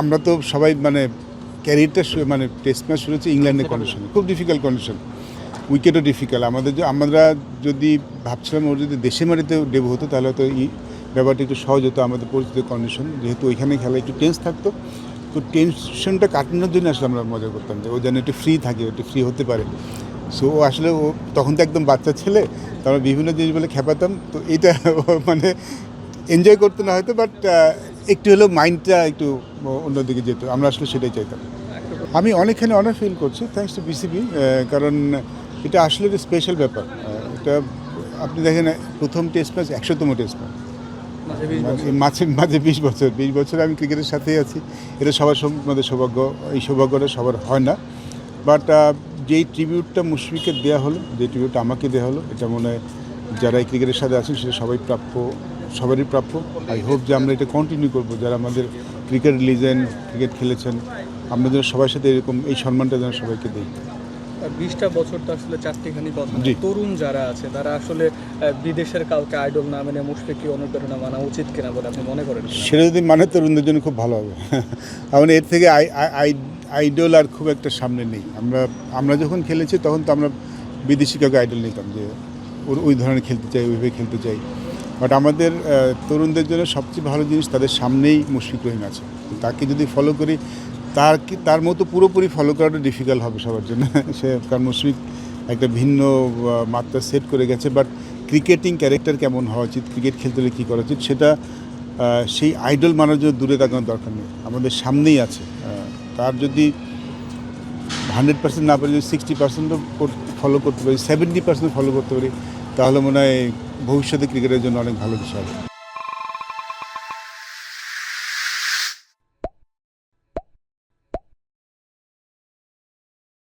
আমরা তো সবাই মানে ক্যারিয়ারটা মানে টেস্ট ম্যাচ শুরু হচ্ছে ইংল্যান্ডের কন্ডিশনে খুব ডিফিকাল্ট কন্ডিশন উইকেটও ডিফিকাল্ট আমাদের আমরা যদি ভাবছিলাম ওর যদি দেশে মাটিতে ডেবু হতো তাহলে হয়তো এই ব্যাপারটা একটু সহজ হতো আমাদের পরিচিত কন্ডিশন যেহেতু ওইখানে খেলা একটু টেন্স থাকতো তো টেনশনটা কাটানোর জন্য আসলে আমরা মজা করতাম যে ও যেন একটু ফ্রি থাকে একটু ফ্রি হতে পারে। সো ও আসলে ও তখন তো একদম বাচ্চা ছেলে তো আমরা বিভিন্ন জিনিস বলে খেপাতাম। তো এটা মানে এনজয় করতে না হয়তো বাট একটু হলেও মাইন্ডটা একটু অন্যদিকে যেত। আমরা আসলে সেটাই চাইতাম। আমি অনেকখানি অনার ফিল করছি থ্যাংকস টু বিসিবি কারণ এটা আসলে একটা স্পেশাল ব্যাপার। এটা আপনি দেখেন প্রথম টেস্ট ম্যাচ একশোতম টেস্ট ম্যাচ মাঝে মাঝে বিশ বছর। বিশ বছর আমি ক্রিকেটের সাথেই আছি। এটা সবার মধ্যে সৌভাগ্য এই সৌভাগ্যটা সবার হয় না। বাট যেই ট্রিবিউটটা মুশফিককে দেওয়া হলো যে ট্রিবিউটটা আমাকে দেওয়া হলো এটা মনে হয় যারা এই ক্রিকেটের সাথে আছেন সেটা সবাই প্রাপ্য সবারই প্রাপ্য। আই হোপ যে আমরা এটা কন্টিনিউ করব। যারা আমাদের ক্রিকেট লিজেন্ড ক্রিকেট খেলেছেন আমরা যেন সবার সাথে এরকম এই সম্মানটা যেন সবাইকে দিই। বিশটা বছর তো আসলে চারটিখানি কথা। তরুণ যারা আছে তারা আসলে বিদেশের কাউকে আইডল না মেনে মুশফিককে অনুপ্রেরণা মানা উচিত কিনা বলে আপনি মনে করেন সেটা যদি মানে তরুণদের জন্য খুব ভালো হবে। কারণ এর থেকে আই আই- আইডল আর খুব একটা সামনে নেই। আমরা আমরা যখন খেলেছি তখন তো আমরা বিদেশি কাউকে আইডল নিতাম যে ওর ওই ধরনের খেলতে চাই ওইভাবে খেলতে চাই। বাট আমাদের তরুণদের জন্য সবচেয়ে ভালো জিনিস তাদের সামনেই মুশফিক রহিম আছে। তাকে যদি ফলো করি, তার কি, তার মতো পুরোপুরি ফলো করাটা ডিফিকাল্ট হবে সবার জন্য। সে, কারণ মুশফিক একটা ভিন্ন মাত্রা সেট করে গেছে। বাট ক্রিকেটিং ক্যারেক্টার কেমন হওয়া উচিত? ক্রিকেট খেলতে হলে কী করা উচিত? সেটা সেই আইডল মানার জন্য দূরে তাকানোর দরকার নেই। আমাদের সামনেই আছে। তার যদি হান্ড্রেড পার্সেন্ট না পারি, যদি সিক্সটি পার্সেন্টও ফলো করতে পারি সেভেন্টি পার্সেন্ট ফলো করতে পারি, তাহলে মনে হয় ভবিষ্যতে ক্রিকেটের জন্য অনেক ভালো বিষয়